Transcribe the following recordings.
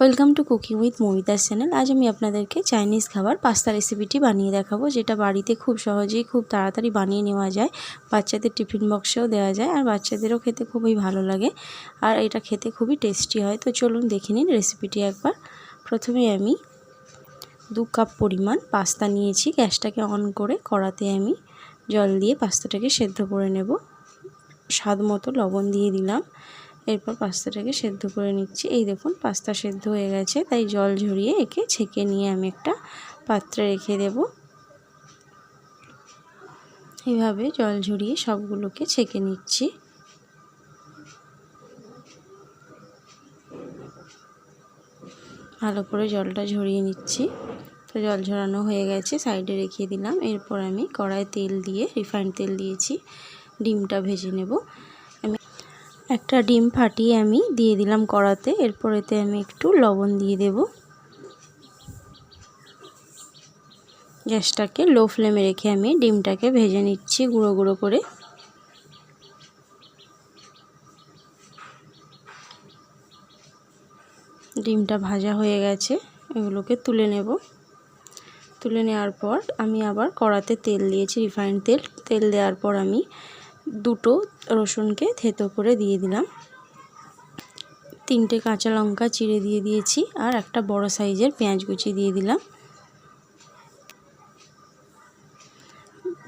Welcome to cooking with মমিতার channel আজ আমি আপনাদেরকে চাইনিজ খাবার, পাস্তা রেসিপিটি বানিয়ে দেখাবো, যেটা বাড়িতে খুব সহজেই, খুব তাড়াতাড়ি বানিয়ে নেওয়া যায়। বাচ্চাদের টিফিন বক্সেও দেওয়া যায়, আর বাচ্চাদেরও খেতে খুবই ভালো লাগে, আর এটা খেতে খুবই টেস্টি হয়। তো চলুন দেখে নিন রেসিপিটি একবার। প্রথমে আমি দু কাপ পরিমাণ পাস্তা নিয়েছি, গ্যাসটাকে অন করে কড়াতে আমি জল দিয়ে পাস্তাটাকে সেদ্ধ করে নেব। স্বাদ মতো লবণ দিয়ে দিলাম। এরপর পাস্তাটাকে সেদ্ধ করে নিচ্ছি। এই দেখুন, পাস্তা সেদ্ধ হয়ে গেছে। তাই জল ঝরিয়ে একে ছেঁকে নিয়ে আমি একটা পাত্রে রেখে দেব। এইভাবে জল ঝরিয়ে সবগুলোকে ছেঁকে নিচ্ছি। ভালো করে জলটা ঝরিয়ে নিচ্ছি। তো জল ঝরানো হয়ে গেছে, সাইডে রেখে দিলাম। এরপর আমি কড়ায় তেল দিয়ে, রিফাইন্ড তেল দিয়েছি। ডিমটা ভেজে নেব। একটা ডিম ফাটিয়ে আমি দিয়ে দিলাম কড়াতে। এরপরেতে আমি একটু লবণ দিয়ে দেব। গ্যাসটাকে লো ফ্লেমে রেখে আমি ডিমটাকে ভেজে নিচ্ছি গুঁড়ো গুঁড়ো করে। ডিমটা ভাজা হয়ে গেছে, এগুলোকে তুলে নেব। তুলে নেওয়ার পর আমি আবার কড়াতে তেল দিয়েছি, রিফাইন্ড তেল। তেল দেওয়ার পর আমি দুটো রসুনকে থেতো করে দিয়ে দিলাম। তিনটে কাঁচা লঙ্কা চিড়ে দিয়ে দিয়েছি আর একটা বড় সাইজের পেঁয়াজ কুচি দিয়ে দিলাম।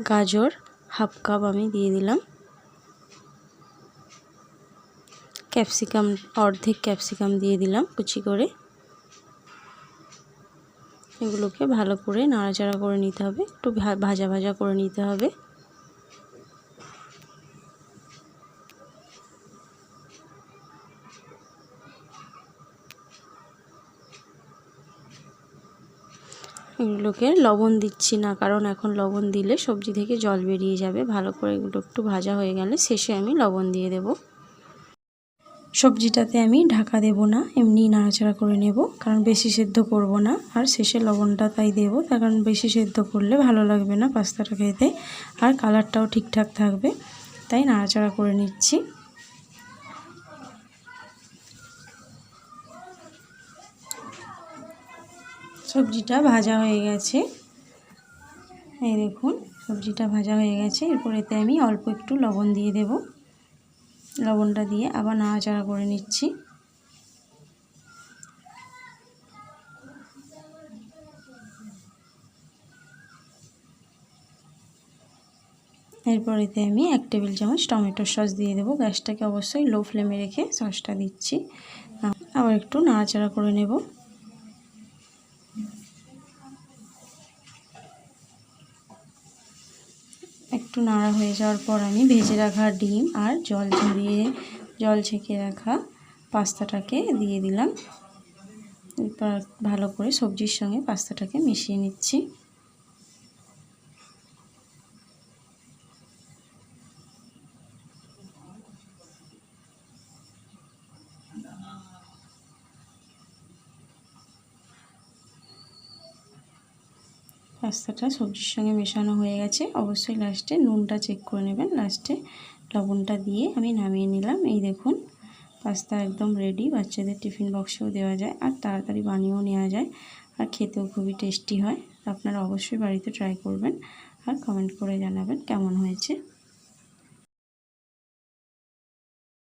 গাজর হাফ কাপ আমি দিয়ে দিলাম। ক্যাপসিকাম, অর্ধেক ক্যাপসিকাম দিয়ে দিলাম কুচি করে। এগুলোকে ভালো করে নাড়াচাড়া করে নিতে হবে। একটু ভাজা ভাজা করে নিতে হবে। এগুলোকে লবণ দিচ্ছি না, কারণ এখন লবণ দিলে সবজি থেকে জল বেরিয়ে যাবে। ভালো করে এগুলো একটু ভাজা হয়ে গেলে শেষে আমি লবণ দিয়ে দেব। সবজিটাতে আমি ঢাকা দেব না, এমনি নাড়াচাড়া করে নেব, কারণ বেশি সেদ্ধ করব না। আর শেষে লবণটা তাই দেবো, তার কারণ বেশি সেদ্ধ করলে ভালো লাগবে না পাস্তাটা খেতে, আর কালারটাও ঠিকঠাক থাকবে, তাই নাড়াচাড়া করে নিচ্ছি। সবজিটা ভাজা হয়ে গেছে। এই দেখুন, সবজিটা ভাজা হয়ে গেছে। এরপর এতে আমি অল্প একটু লবণ দিয়ে দেব। লবণটা দিয়ে আবার নাড়াচাড়া করে নিচ্ছি। এরপর এতে আমি এক টেবিল চামচ টমেটোর সস দিয়ে দেবো। গ্যাসটাকে অবশ্যই লো ফ্লেমে রেখে সসটা দিচ্ছি। আবার একটু নাড়াচাড়া করে নেব। একটু নাড়া হয়ে যাওয়ার পর আমি ভেজে রাখা ডিম আর জল ঝরিয়ে, জল ছেঁকে রাখা পাস্তাটাকে দিয়ে দিলাম। এরপর ভালো করে সবজির সঙ্গে পাস্তাটাকে মিশিয়ে নিচ্ছি। পাস্তাটা সবজির সঙ্গে মেশানো হয়ে গেছে। অবশ্যই লাস্টে নুনটা চেক করে নেবেন। লাস্টে লবণটা দিয়ে আমি নামিয়ে নিলাম। এই দেখুন, পাস্তা একদম রেডি বাচ্চাদের টিফিন বক্সেও দেওয়া যায় আর তাড়াতাড়ি বানিয়েও নেওয়া যায় আর খেতেও খুবই টেস্টি হয়। আপনারা অবশ্যই বাড়িতে ট্রাই করবেন আর কমেন্ট করে জানাবেন কেমন হয়েছে।